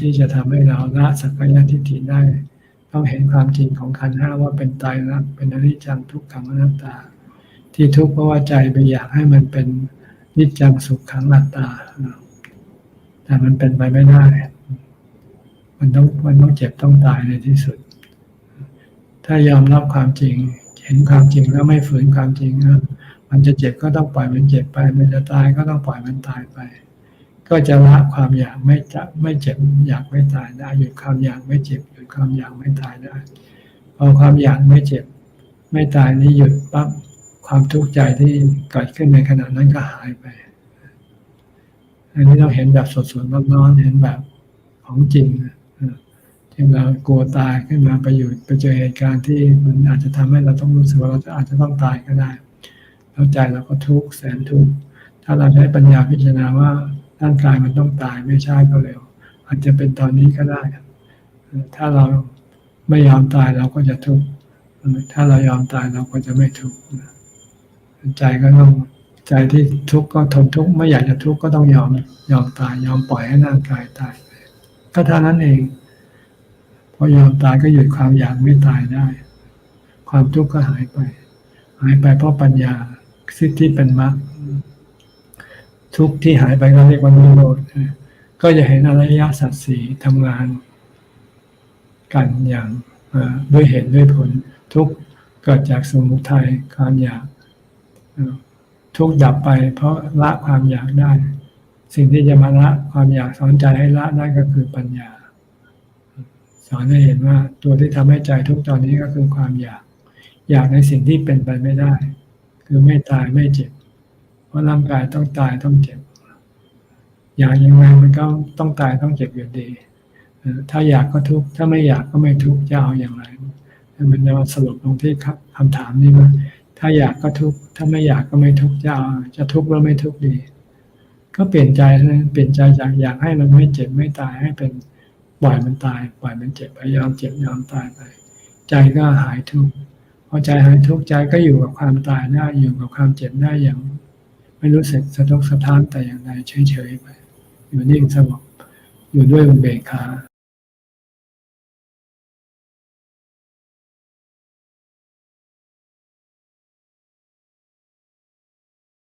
ที่จะทำให้เราละสักกายทิฏฐิได้ ต้องเห็นความจริงของขันห้าว่าเป็นตายรักเป็นอนิจจังทุกขังอนัตตา ที่ทุกข์เพราะว่าใจไปอยากให้มันเป็นนิจจังสุขขังอนัตตา แต่มันเป็นไปไม่ได้ มันต้องมันต้องเจ็บต้องตายในที่สุด ถ้ายอมรับความจริง เห็นความจริงแล้วไม่ฝืนความจริงมันจะเจ็บก็ต้องปล่อยมันเจ็บไป มันจะตายก็ต้องปล่อยมันตายไป ก็จะละความอยากไม่จะไม่เจ็บอยากไม่ตายได้หยุดความอยากไม่เจ็บหยุดความอยากไม่ตายได้พอความอยากไม่เจ็บ ไม่ตายนี้หยุดปั๊บความทุกข์ใจที่เกิดขึ้นในขณะนั้นก็หายไป อันนี้เราเห็นแบบสดๆร้อนๆเห็นแบบของจริงนะที่เรากลัวตายขึ้นมาไปอยู่ไปเจอเหตุการณ์ที่มันอาจจะทำให้เราต้องรู้สึกว่าเราจะอาจจะต้องตายก็ได้แล้วใจเราก็ทุกข์แสนทุกข์ถ้าเราใช้ปัญญาพิจารณาว่า ร่างกายมันต้องตายไม่ใช่ก็เร็ว อาจจะเป็นตอนนี้ก็ได้ ถ้าเราไม่ยอมตายเราก็จะทุกข์ถ้าเรายอมตายเราก็จะไม่ทุกข์ใจก็ต้องใจที่ทุกข์ก็ทนทุกข์ไม่อยากจะทุกข์ก็ต้องยอมยอมตาย ยอมปล่อยให้ร่างกายตายก็เท่านั้นเองพอยอมตายก็หยุดความอยากไม่ตายได้ ความทุกข์ก็หายไป หายไปเพราะปัญญาสิทธิเป็นมรรค ทุกข์ที่หายไปก็เรียกว่านิโรธก็จะเห็นอริยสัจสี่ทำงานกันอย่างด้วยเหตุด้วยผล ทุกข์เกิดจากสมุทัยความอยากทุกข์ดับไปเพราะละความอยากได้ สิ่งที่จะมาละความอยากสอนใจให้ละได้ก็คือปัญญา สอนให้เห็นว่าตัวที่ทำให้ใจทุกตอนนี้ก็คือความอยาก อยากในสิ่งที่เป็นไปไม่ได้ คือไม่ตายไม่เจ็บ เพราะร่างกายต้องตายต้องเจ็บ อยากยังไงมันก็ต้องตายต้องเจ็บอยู่ดี ถ้าอยากก็ทุกข์ถ้าไม่อยากก็ไม่ทุกข์จะเอาอย่างไรมันจะมาสรุปตรงที่คำถามนี้ว่าถ้าอยากก็ทุกข์ถ้าไม่อยากก็ไม่ทุกข์จะเอาจะทุกข์หรือไม่ทุกข์ดี ก็เปลี่ยนใจนะเปลี่ยนใจจากอยากให้มันไม่เจ็บไม่ตายให้เป็นปล่อยมันตาย ปล่อยมันเจ็บยอมเจ็บยอมตายไป ใจก็หายทุกข์พอใจหายทุกข์ใจก็อยู่กับความตายได้อยู่กับความเจ็บได้อย่าง ไม่รู้สึกสะทกสะท้านแต่อย่างใดเฉยๆไปอยู่นิ่งสงบอยู่ด้วยอุเบกขา